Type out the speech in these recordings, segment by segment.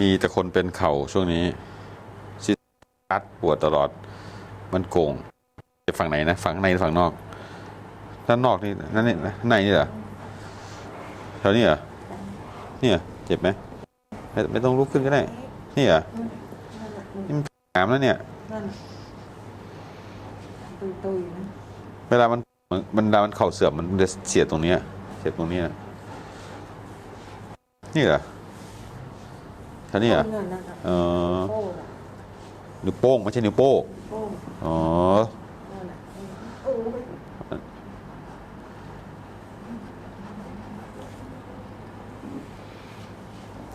มีแต่คนเป็นเข่าช่วงนี้ซิอัดปวดตลอด มันโกงฝั่งไหนนะ ฝั่งในหรือฝั่งนอก ด้านนอกนี่นั่นนี่นะในนี่เหรอแถวนี้เหรอนี่เหรอเจ็บไหมไม่ไม่ต้องลุกขึ้นก็ได้ นี่เหรอนี่มันหามแล้วเนี่ยนั่นตุยตุยๆนะเวลามันมันมันเวลามันเข่าเสื่อมมันจะเสียดตรงเนี้ยเสียดตรงเนี้ยนี่เหรอ แถวนี้เหรอโป้งนั่นน่ะเออโป้งน่ะนิ้วโป้งไม่ใช่นิ้วโป้งโป้งอ๋อนั่นน่ะโอ้ย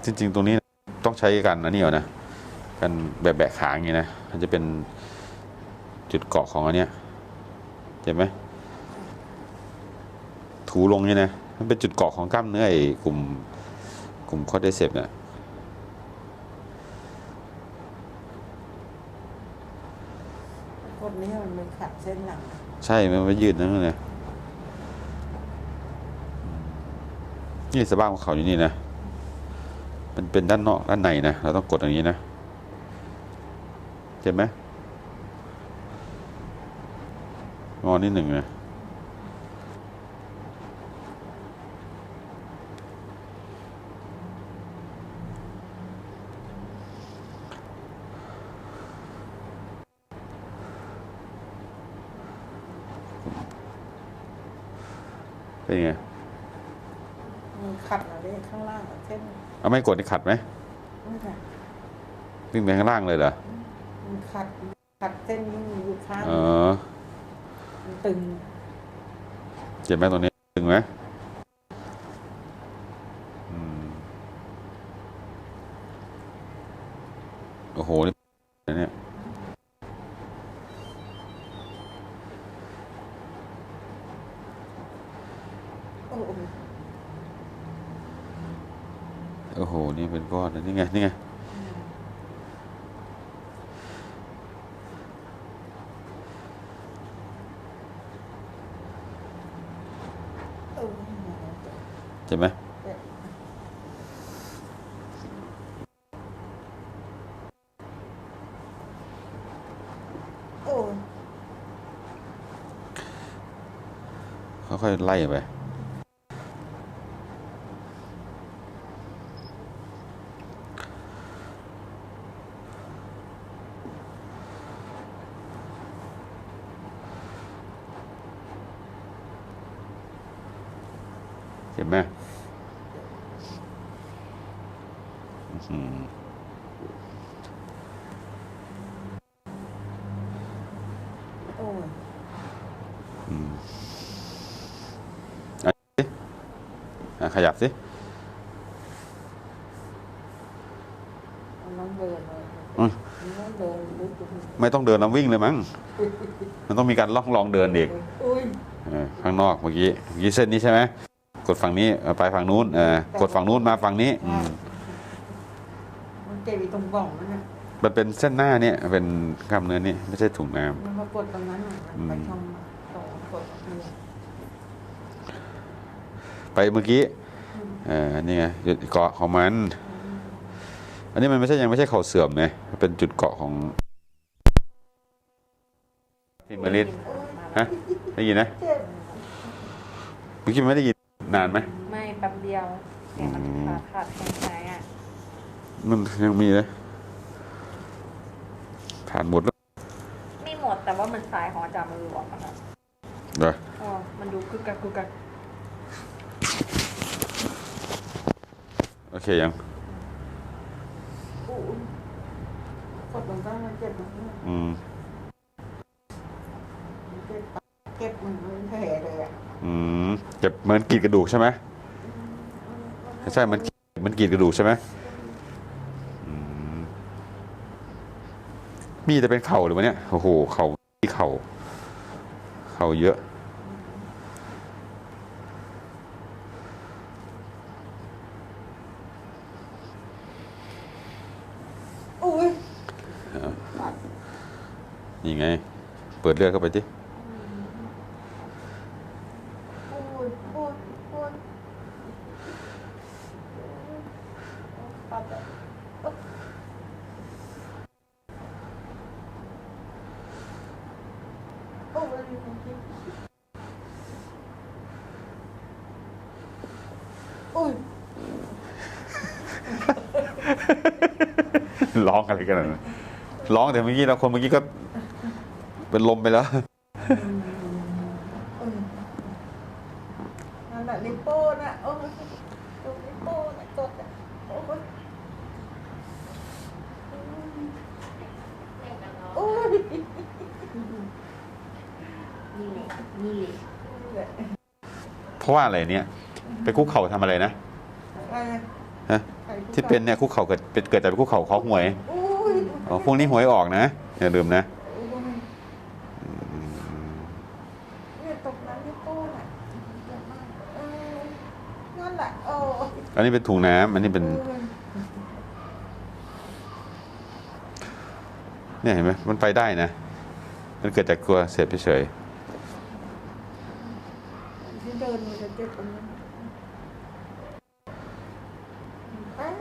จริง ๆ ตรงนี้ต้องใช้กันนะเนี่ยนะกันแบบแบะขาอย่างงี้นะมันจะเป็นจุดเกาะของอันเนี้ยเจ็บไหมถูลงนี่นะมันเป็นจุดเกาะของกล้ามเนื้อไอ้กลุ่มกลุ่มคอร์เดเซปเนี่ย คนนี้มันไม่ขัดเส้นหลังใช่มันไม่ยืดนะเนี่ยนี่สะบ้าของเขาอยู่นี่นะ มันเป็นด้านนอกด้านในนะ เราต้องกดอย่างนี้นะเจ็บไหมงอนิดหนึ่งนะ เป็นไงมันขัดอะไรข้างล่างกับเส้นเอาไม่กดนี่ขัดไหมนี่ค่ะวิ่งไปข้างล่างเลยเหรอมันขัดขัดเส้นนี้อยู่ข้างเออมันตึง เจ็บไหมตรงนี้ตึงไหมอืมโอ้โห นี่เนี่ย โอ้โห โอ้โห นี่เป็นก้อนนะนี่ไง นี่ไงโอ้โหเจ็บไหมโอ้ยค่อยๆไล่ไป เจ็บไหมอื้อหือโอ้ยอืมอะสิอะขยับสิมันต้องเดินเลยอืมมันต้องเดินลึกอยู่ไม่ต้องเดินแล้ววิ่งเลยมั้ง มันต้องมีการล่องลองเดินอีกอุ้ย เออข้างนอกเมื่อกี้เมื่อกี้เส้นนี้ใช่ไหม กดฝั่งนี้เออไปฝั่งนู้นเออกดฝั่งนู้นมาฝั่งนี้อืมมันเจ็บอยู่ตรงบ่องนั่นน่ะมันเป็นเส้นหน้าเนี่ยเป็นกล้ามเนื้อนี่ไม่ใช่ถุงน้มันมากดตรงนั้นน่ะมันไปอืมทางตรงกดนี่ำไปเมื่อกี้เออนี่ไงจุดเกาะของมัน อันนี้มันไม่ใช่ยังไม่ใช่เข่าเสื่อมไงมันเป็นจุดเกาะของที่มาลิดฮะได้ยินนะเจ็บเมื่อกี้ไม่ได้ยิน นานไหมไม่แป๊บเดียวแต่มันอืมขาดขาดแข็งใจอะมันยังมีเลยผ่านหมดแล้วไม่หมดแต่ว่ามันสายของอาจารย์มือออกอะค่ะเหรออ๋อมันดูกึกกักกึกกักโอเคยังอู้ยกดตรงนั้นมันเจ็บตรงนี้อืม มันเจ็บปากเก็บมันเป็นแผลเลยอะ อื มเจ็บเหมือนกรีดกระดูกใช่ไหมใช่ มันกรีดมันกรีดกระดูกใช่ไหมอืมมีแต่เป็นเข่าหรือวะเนี่ยโอ้โหเข่าที่เข่าเข่าเยอะอุ้ยนี่ไง เปิดเลือดเข้าไปดิ อุ้ยอุ้ยอุ้ยปัดอะ โอ้ย อุ้ยร้องอะไรกันนะร้องแต่เมื่อกี้เราคนเมื่อกี้ก็ เป็นลมไปแล้วอืมนั่นแหละลิปโป้น่ะโอ้ยตรงลิปโป้น่ะกดอะโอ้ยโอ้ยนี่แหละนี่แหละนี่แหละเพราะว่าอะไรเนี่ย ไปคุกเข่าทำอะไรนะอะไรนะฮะใครพูดที่เป็นเนี่ยคุกเข่าเกิดเป็นเกิดจากไปคุกเข่าเคาะหวยโอ้ยอ๋อพรุ่งนี้หวยออกนะอย่าลืมนะโอ้ยเนี่ยตกน้ำลิปโป้น่ะเจ็บมากเออนั่นแหละโอ้ยอันนี้เป็นถุงน้ำอันนี้เป็นโอ้ยเนี่ยเห็นไหมมันไปได้นะ มันเกิดจากกลัวเสพเฉยที่เดินมันจะเจ็บตรงนี้เอ๊ะ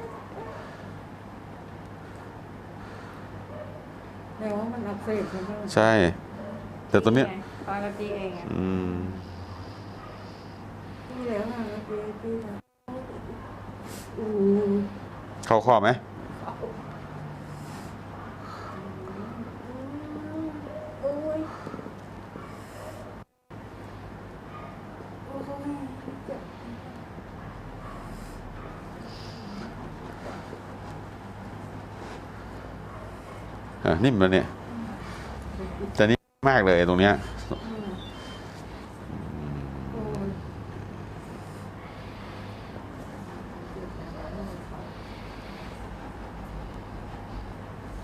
แต่ว่ามันอักเสบใช่ไหมๆใช่ แต่ตัวเนี้ยปกติเองอะอืมที่แล้วนะเมื่อกี้ที่นะอู้เข้าข้อไหม โอ้ยโอ้ยเจ็บ อะ นิ่มแล้วเนี่ย แต่นี่มากเลยตรงเนี้ยโอ้ย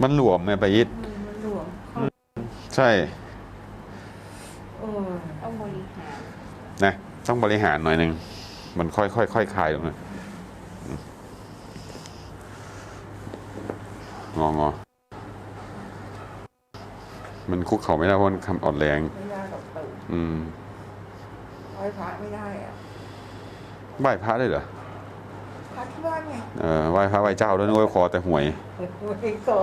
มันหลวมไงไปยิดมันมันหลวมเข้าใช่โอ้ยต้องบริหาร นะ ต้องบริหารหน่อยหนึ่ง มันค่อยค่อยค่อยคลายลงนะงองอ มันคุกเข่าไม่ได้เพราะมันคำอ่อนแรง ไม่ได้กับตื่นอืมไหว้พระไม่ได้อะไหว้พระได้วยเหรอพระที่บ้านไงเออไหว้พระไหว้เจ้าด้วยนึกว่าคอแต่หวย ไม่ก่อ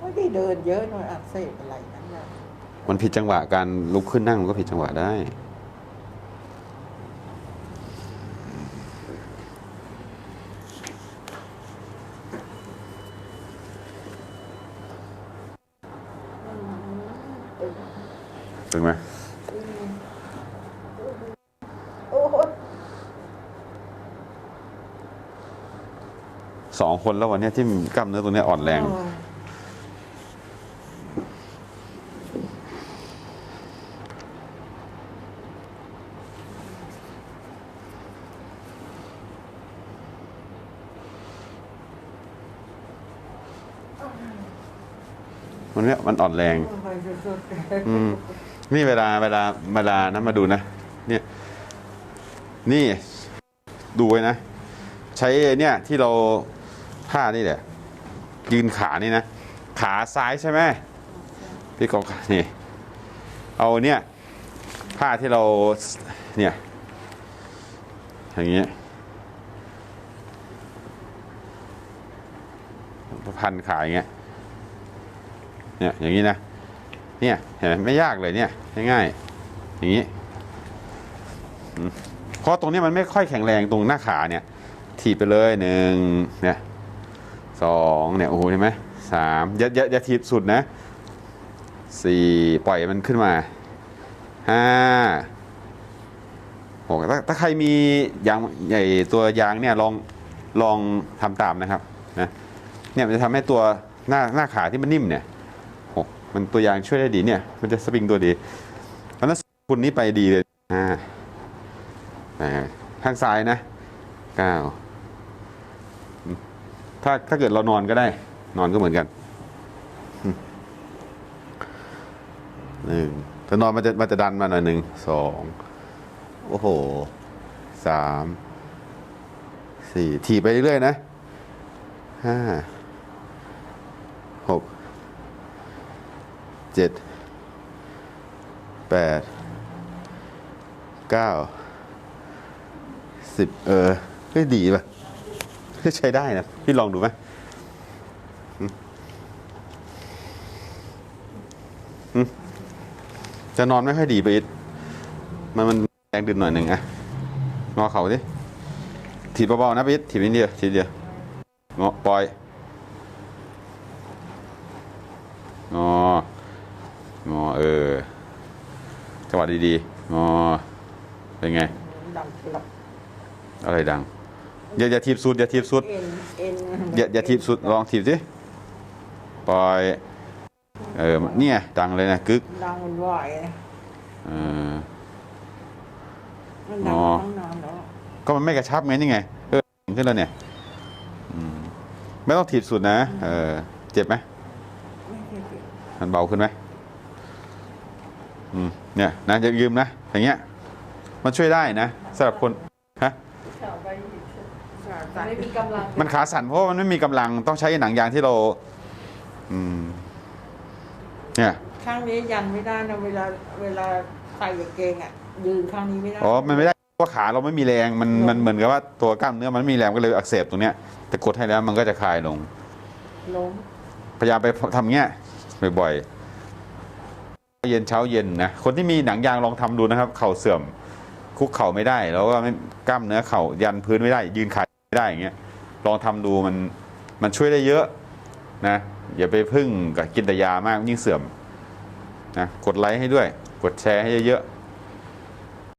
ไม่ได้เดินเยอะหน่อยอักเสบอะไรนั่นแหละมันผิดจังหวะการลุกขึ้นนั่งมันก็ผิดจังหวะได้ ถึงไหม โอ้ย สองคนแล้ววันเนี้ยที่กล้ามเนื้อตรงเนี้ยอ่อนแรง มันเนี้ยมันอ่อนแรงโอ้ยสุดอืม นี่เวลาเวลาเวลานะมาดูนะ เนี่ย นี่ ดูไว้นะ ใช้ไอ้เนี่ยที่เรา ผ้านี่แหละ ยืนขานี่นะ ขาซ้ายใช่ไหมพี่กองนี่ เอาเนี่ยผ้าที่เราเนี่ยอย่างเงี้ยพันขาอย่างเงี้ยเนี่ยอย่างนี้นะเนี่ยเห็นไหมไม่ยากเลยเนี่ยง่ายๆอย่างนี้เพราะตรงนี้มันไม่ค่อยแข็งแรงตรงหน้าขาเนี่ยถีบไปเลยหนึ่งเนี่ย สองเนี่ยโอ้โหเห็นไหมสามอย่าอย่าอย่าถีบสุดนะสี่ปล่อยมันขึ้นมาห้าหกถ้าถ้าใครมียางใหญ่ตัวยางเนี่ยลองลองทำตามนะครับนะเนี่ยมันจะทำให้ตัวหน้าหน้าขาที่มันนิ่มเนี่ยโอ้มันตัวยางช่วยได้ดีเนี่ย มันจะสปริงตัวดีเพราะฉะนั้นคุณนี้ไปดีเลยอ่าแปดข้างซ้ายนะเก้า ถ้าถ้าเกิดเรานอนก็ได้ นอนก็เหมือนกันหนึ่งถ้านอนมันจะมันจะดันมาหน่อยหนึ่งสองโอ้โหสามสี่ถีไปเรื่อยๆนะห้าหกเจ็ดแปดเก้าสิบเออเฮ้ยดีป่ะ ใช้ได้นะ พี่ลองดูไหมหึหึจะนอนไม่ค่อยดีไปอีกมันมันแรงดึงหน่อยหนึ่งอะงอเข่าดิถีบเบาๆนะไปอีกถีบนิดเดียวทีเดียวงอปล่อยงองอเออจังหวะดีๆงอเป็นไงดำปีอะไรดัง อย่าอย่าทีบสุดอย่าทีบสุดเอ็นเอ็นอย่าอย่าทีบสุดลองทีบสิปล่อยเออเนี่ยดังเลยนะกึกดังมันไหวนะเออมันดังอ๋อตั้งนานแล้วก็มันไม่กระชับไงนี่ไงเออขึ้นแล้วเนี่ยอืมไม่ต้องถีบสุดนะเออเจ็บไหมไม่เคยเจ็บมันเบาขึ้นไหมอืมเนี่ยนะอย่ายืมนะอย่างเงี้ยมันช่วยได้นะสำหรับคนฮะ ไม่มีกำลังมันขาสั่นเพราะว่ามันไม่มีกำลังต้องใช้หนังยางที่เรา อืม เนี่ย ข้างนี้ยันไม่ได้นะเวลาเวลาใส่กางเกงอะยืนข้างนี้ไม่ได้ อ๋อ มันไม่ได้เพราะขาเราไม่มีแรงมันลงมันเหมือนกับว่าตัวกล้ามเนื้อมันไม่มีแรงก็เลยอักเสบตรงเนี้ยแต่กดให้แล้วมันก็จะคลายลง ล้มพยายามไปทำเงี้ยบ่อยๆเย็นเช้าเย็นนะคนที่มีหนังยางลองทำดูนะครับ เข่าเสื่อม คุกเข่าไม่ได้ แล้วก็ไม่กล้ามเนื้อเข่ายันพื้นไม่ได้ ยืนขา ได้อย่างเงี้ยลองทำดูมันมันช่วยได้เยอะนะอย่าไปพึ่งกับกินแต่ยามากยิ่งเสื่อมนะกดไลค์ให้ด้วย กดแชร์ให้เยอะๆ